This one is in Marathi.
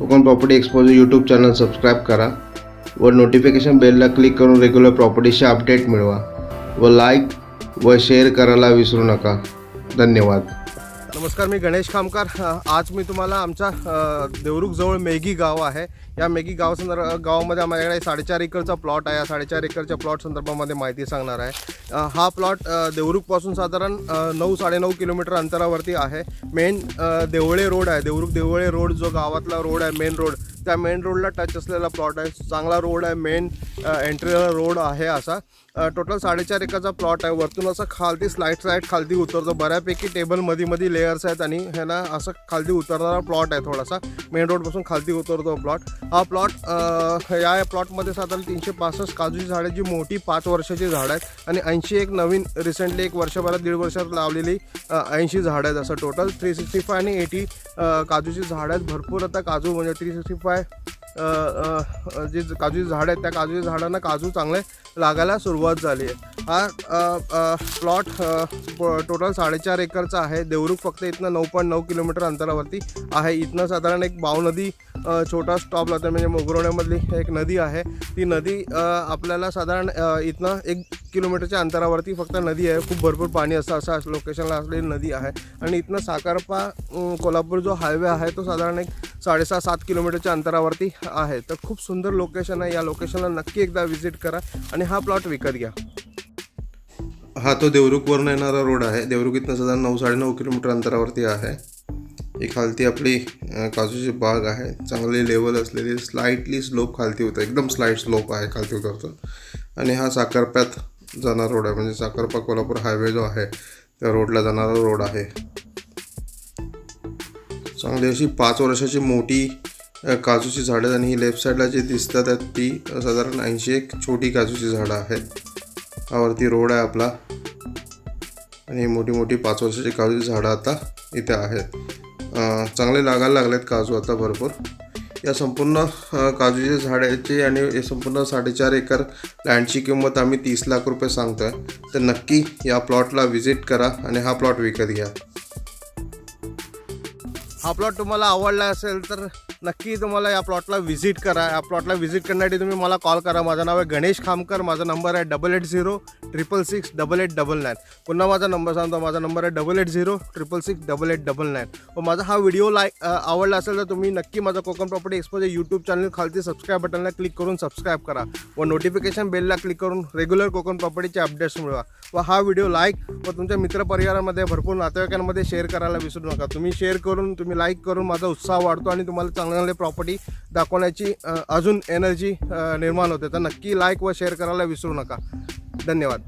Konkan property expose YouTube channel subscribe करा व नोटिफिकेशन बेलला क्लिक करून रेग्युलर प्रॉपर्टीचे अपडेट मिळवा व लाईक व शेअर करायला विसरू नका. धन्यवाद. नमस्कार मी गणेश खामकर. आज मी तुम्हाला आमच्या देवरुखजवळ मेगी गाव आहे. या मेगी गाव संदर्भ गावामध्ये माझ्याकडे साडेचार एकरचा प्लॉट आहे. या साडेचार एकरच्या प्लॉट संदर्भामध्ये माहिती सांगणार आहे. हा प्लॉट देवरुखपासून साधारण नऊ साडेनऊ किलोमीटर अंतरावरती आहे. मेन देवळे रोड आहे. देवरुख देवळे रोड जो गावातला रोड आहे मेन रोड त्या मेन रोडला टच असलेला प्लॉट आहे. चांगला रोड आहे. मेन एंट्रीला रोड आहे असा. टोटल साडेचार एकाचा प्लॉट आहे. वरतून असं खालती स्लाईड स्लाईड खालती उतरतो. बऱ्यापैकी टेबलमध्ये मध्ये लेयर्स आहेत आणि ह्याला असं खालती उतरणारा प्लॉट आहे थोडासा. मेन रोडपासून खालती उतरतो प्लॉट हा प्लॉट या प्लॉटमध्ये साधारण तीनशे पासष्ट काजूची झाडं जी मोठी पाच वर्षाची झाडं आहेत. आणि ऐंशी एक नवीन रिसेंटली एक वर्षभरात दीड वर्षात लावलेली ऐंशी झाडं आहेत असं टोटल थ्री सिक्स्टी फाय आणि एटी काजूची झाडं आहेत. भरपूर आता काजू म्हणजे थ्री सिक्स्टी फाय काय जे काजूची झाडं आहेत त्या काजूच्या झाडांना काजू चांगले लागायला सुरुवात झाली आहे. हा प्लॉट टोटल साडेचार एकरचा आहे. देवरुख फक्त इथनं नऊ पॉईंट नऊ किलोमीटर अंतरावरती आहे. इथनं साधारण एक बाव नदी छोटा स्टॉप लागतो म्हणजे मोगरोण्यामधली एक नदी आहे. ती नदी आपल्याला साधारण इथनं एक किलोमीटरच्या अंतरावरती फक्त नदी आहे. खूप भरपूर पाणी असं असं लोकेशनला असलेली नदी आहे. आणि इथनं साकारपा कोल्हापूर जो हायवे आहे तो साधारण एक साडेसहा सात किलोमीटरच्या अंतरावरती आहे. तर खूप सुंदर लोकेशन आहे. या लोकेशनला नक्की एकदा व्हिजिट करा आणि हा प्लॉट विकत घ्या. हा तो देवरुखवरून येणारा रोड आहे. देवरुख इथनं साधारण नऊ साडेनऊ किलोमीटर अंतरावरती आहे. एक खालती आपली काजूची बाग आहे. चांगली लेवल असलेली स्लाईटली स्लोप खालती होतं. एकदम स्लाईट स्लोप आहे खालती उतरतो आणि हा साखरप्यात जाणारा रोड आहे. म्हणजे साखरपा कोल्हापूर हायवे जो आहे त्या रोडला जाणारा रोड आहे. चांगली अशी पाच वर्षाची मोठी काजूची झाडं आहेत. आणि ही लेफ्ट साईडला जी दिसतात आहेत ती साधारण ऐंशी एक छोटी काजूची झाडं आहेत. हावरती रोड आहे आपला. आणि मोठी मोठी पाच वर्षाची काजूची झाडं आता इथे आहेत. चांगले लागायला लागलेत काजू आता भरपूर. या संपूर्ण काजूचे काजूच्या झाडाची आणि हे संपूर्ण साडेचार एकर लँडची किंमत आम्ही तीस लाख रुपये सांगतो आहे तर नक्की या प्लॉटला व्हिजिट करा आणि हा प्लॉट विकत घ्या. हा प्लॉट तुम्हाला आवडला असेल तर नक्की तुम्हाला या प्लॉटला व्हिजिट करा. या प्लॉटला व्हिजिट करण्यासाठी तुम्ही मला कॉल करा. माझं नाव आहे गणेश खामकर. माझा नंबर आहे double eight zero triple six double eight double nine पुन्हा माझा नंबर सांगतो. माझा नंबर आहे double eight zero triple six double eight double nine व माझा हा व्हिडिओ लाईक आवडला असेल तर तुम्ही नक्की माझा Konkan property expose YouTube channel खालती सबस्क्राईब बटनला क्लिक करून सबस्क्राईब करा. व नोटिफिकेशन बेलला क्लिक करून रेग्युलर कोकण प्रॉपर्टीचे अपडेट्स मिळवा. व हा व्हिडिओ लाईक व तुमच्या मित्रपरिवारामध्ये भरपूर नातेवाईकांमध्ये शेअर करायला विसरू नका. तुम्ही शेअर करून तुम्ही लाईक करून माझा उत्साह वाढतो आणि तुम्हाला चांगला चांगले प्रॉपर्टी दाखवण्याची अजून एनर्जी निर्माण होते. तर नक्की लाईक व शेअर करायला विसरू नका. धन्यवाद.